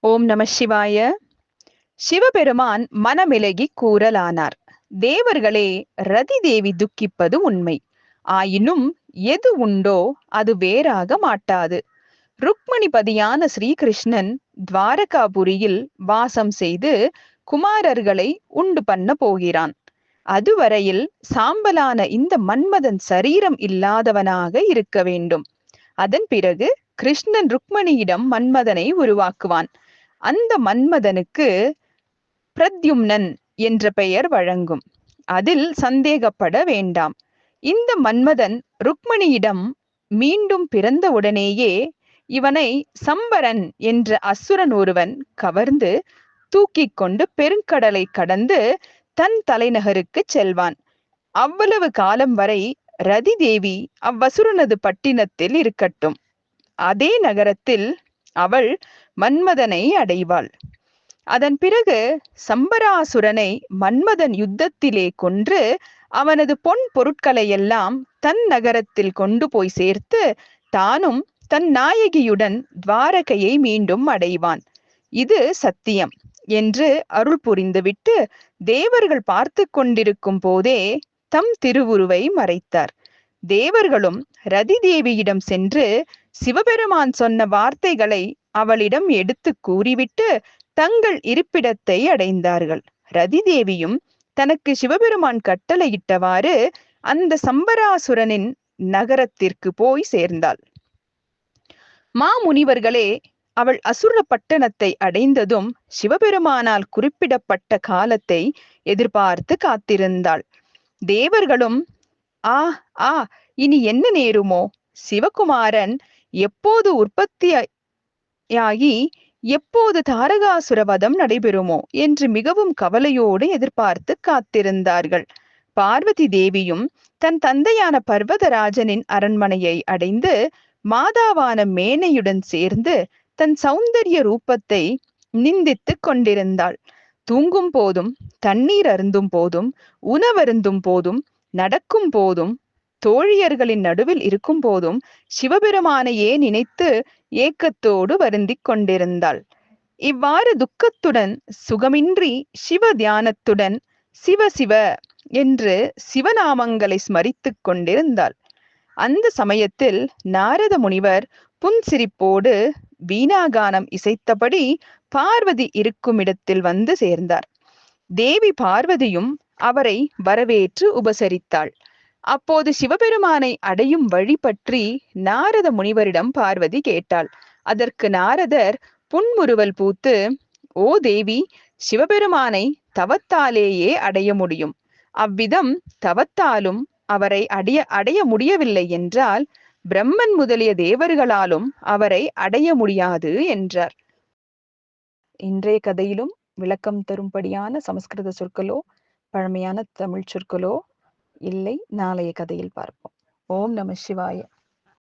ஓம் நம சிவாய. சிவபெருமான் மனமிலகி கூறலானார். தேவர்களே ரதி தேவி துக்கிப்பது உண்மை. ஆயினும் எது உண்டோ அது வேறாக மாட்டாது. ருக்மணிபதியான ஸ்ரீகிருஷ்ணன் துவாரகாபுரியில் வாசம் செய்து குமாரர்களை உண்டு பண்ண போகிறான். அதுவரையில் சாம்பலான இந்த மன்மதன் சரீரம் இல்லாதவனாக இருக்க வேண்டும். அதன் பிறகு கிருஷ்ணன் ருக்மணியிடம் மன்மதனை உருவாக்குவான். அந்த மன்மதனுக்கு பிரத்யும்னன் என்ற பெயர் வழங்கும். அதில் சந்தேகப்பட வேண்டாம். இந்த மன்மதன் ருக்மணியிடம் மீண்டும் பிறந்த உடனேயே இவனை சம்பரன் என்ற அசுரன் ஒருவன் கவர்ந்து தூக்கிக் கொண்டு பெருங்கடலை கடந்து தன் தலைநகருக்கு செல்வான். அவ்வளவு காலம் வரை ரதி தேவி அவ்வசுரனது பட்டினத்தில் இருக்கட்டும். அதே நகரத்தில் அவள் மன்மதனை அடைவாள். அதன் பிறகு சம்பராசுரனை மன்மதன் யுத்தத்திலே கொன்று அவனது பொன் பொருட்களை எல்லாம் தன் நகரத்தில் கொண்டு போய் சேர்த்து தானும் தன் நாயகியுடன் துவாரகையை மீண்டும் அடைவான். இது சத்தியம் என்று அருள் புரிந்துவிட்டு தேவர்கள் பார்த்து கொண்டிருக்கும் போதே தம் திருவுருவை மறைத்தார். தேவர்களும் ரதி தேவியிடம் சென்று சிவபெருமான் சொன்ன வார்த்தைகளை அவளிடம் எடுத்து கூறிவிட்டு தங்கள் இருப்பிடத்தை அடைந்தார்கள். ரதி தேவியும் தனக்கு சிவபெருமான் கட்டளையிட்டவாறு அந்த சம்பராசுரனின் நகரத்திற்கு போய் சேர்ந்தாள். மாமுனிவர்களே அவள் அசுர பட்டணத்தை அடைந்ததும் சிவபெருமானால் குறிப்பிடப்பட்ட காலத்தை எதிர்பார்த்து காத்திருந்தாள். தேவர்களும் ஆ ஆ இனி என்ன நேருமோ? சிவகுமாரன் எப்போது உற்பத்தியாகி எப்போது தாரகாசுரவதம் நடைபெறுமோ என்று மிகவும் கவலையோடு எதிர்பார்த்து காத்திருந்தார்கள். பார்வதி தேவியும் தன் தந்தையான பர்வதராஜனின் அரண்மனையை அடைந்து மாதாவான மேனையுடன் சேர்ந்து தன் சௌந்தரிய ரூபத்தை நிந்தித்து கொண்டிருந்தாள். தூங்கும் போதும் தண்ணீர் அருந்தும் போதும் உணவருந்தும் போதும் நடக்கும் போதும் தோழியர்களின் நடுவில் இருக்கும் போதும் சிவபெருமானையே நினைத்து ஏக்கத்தோடு வருந்திக் கொண்டிருந்தாள். இவ்வாறு துக்கத்துடன் சுகமின்றி சிவ தியானத்துடன் சிவ சிவ என்று சிவநாமங்களை ஸ்மரித்துக் கொண்டிருந்தாள். அந்த சமயத்தில் நாரத முனிவர் புன்சிரிப்போடு வீணாகானம் இசைத்தபடி பார்வதி இருக்கும் இடத்தில் வந்து சேர்ந்தார். தேவி பார்வதியும் அவரை வரவேற்று உபசரித்தாள். அப்போது சிவபெருமானை அடையும் வழி பற்றி நாரத முனிவரிடம் பார்வதி கேட்டாள். அதற்கு நாரதர் புன்முறுவல் பூத்து ஓ தேவி சிவபெருமானை தவத்தாலேயே அடைய முடியும். அவ்விதம் தவத்தாலும் அவரை அடைய அடைய முடியவில்லை என்றால் பிரம்மன் முதலிய தேவர்களாலும் அவரை அடைய முடியாது என்றார். இன்றைய கதையிலும் விளக்கம் தரும்படியான சமஸ்கிருத சொற்களோ பழமையான தமிழ் சொற்களோ இல்லை நாளைய கதையில் பார்ப்போம். ஓம் நம சிவாய.